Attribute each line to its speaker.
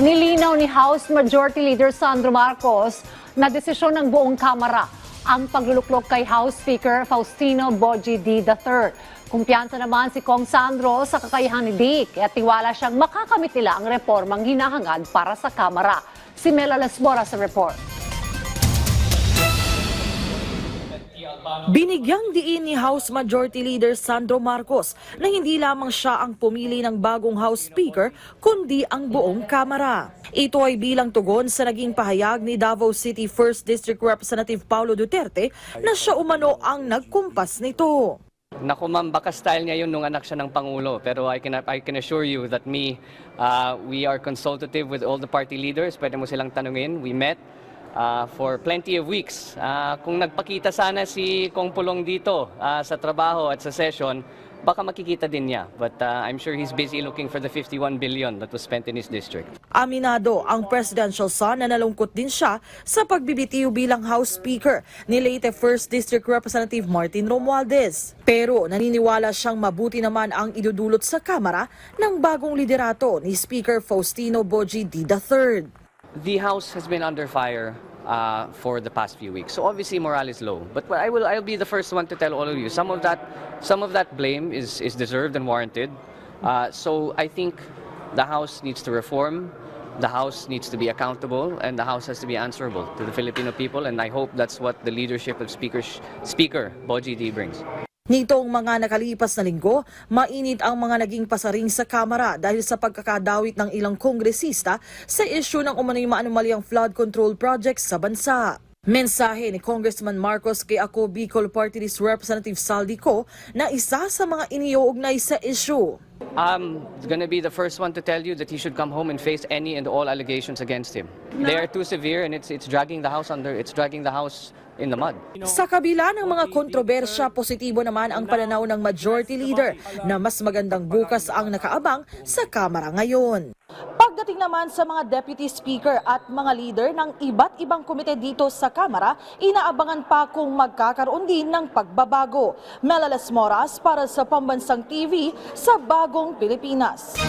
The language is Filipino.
Speaker 1: Nilinaw ni House Majority Leader Sandro Marcos na desisyon ng buong Kamara ang pagluluklok kay House Speaker Faustino Boji D. III. Kumpiyansa naman si Kong Sandro sa kakayahan ni Dick at tiwala siyang makakamit nila ang reformang hinahangad para sa Kamara. Si Mela Lesbora sa report.
Speaker 2: Binigyang diin ni House Majority Leader Sandro Marcos na hindi lamang siya ang pumili ng bagong House Speaker kundi ang buong Kamara. Ito ay bilang tugon sa naging pahayag ni Davao City 1st District Representative Paulo Duterte na siya umano ang nagkumpas nito.
Speaker 3: Naku ma'am, baka style niya yun nung anak siya ng Pangulo. Pero I can, I can assure you that me, uh, we are consultative with all the party leaders. Pwede mo silang tanungin. We met uh, for plenty of weeks. Uh, kung nagpakita sana si Kong Pulong dito uh, sa trabaho at sa session, baka makikita din niya. But uh, I'm sure he's busy looking for the 51 billion that was spent in his district.
Speaker 2: Aminado ang presidential son na nalungkot din siya sa pagbibitiw bilang House Speaker ni late 1st District Representative Martin Romualdez. Pero naniniwala siyang mabuti naman ang idudulot sa Kamara ng bagong liderato ni Speaker Faustino Boji D. III.
Speaker 3: The House has been under fire uh, for the past few weeks. So obviously morale is low. But I will I'll be the first one to tell all of you some of that some of that blame is is deserved and warranted. Uh, so I think the House needs to reform. The House needs to be accountable, and the House has to be answerable to the Filipino people. And I hope that's what the leadership of Speaker Speaker Boji D brings.
Speaker 2: Nitong mga nakalipas na linggo, mainit ang mga naging pasaring sa Kamara dahil sa pagkakadawit ng ilang kongresista sa isyu ng umano'y maanumalyang flood control projects sa bansa. Mensahe ni Congressman Marcos kay ako Bicol Party List Representative Saldico na isa sa mga iniuugnay sa isyu.
Speaker 3: I'm going to be the first one to tell you that he should come home and face any and all allegations against him. They are too severe, and it's it's dragging the house under. It's dragging the house in the mud.
Speaker 2: Sa kabila ng mga kontrobersya, positibo naman ang pananaw ng Majority Leader na mas magandang bukas ang nakaabang sa Kamara ngayon. Pagdating naman sa mga Deputy Speaker at mga leader ng iba't ibang komite dito sa Kamara, inaabangan pa kung magkakaroon din ng pagbabago. Melales Moras para sa Pambansang TV sa Bagong Pilipinas.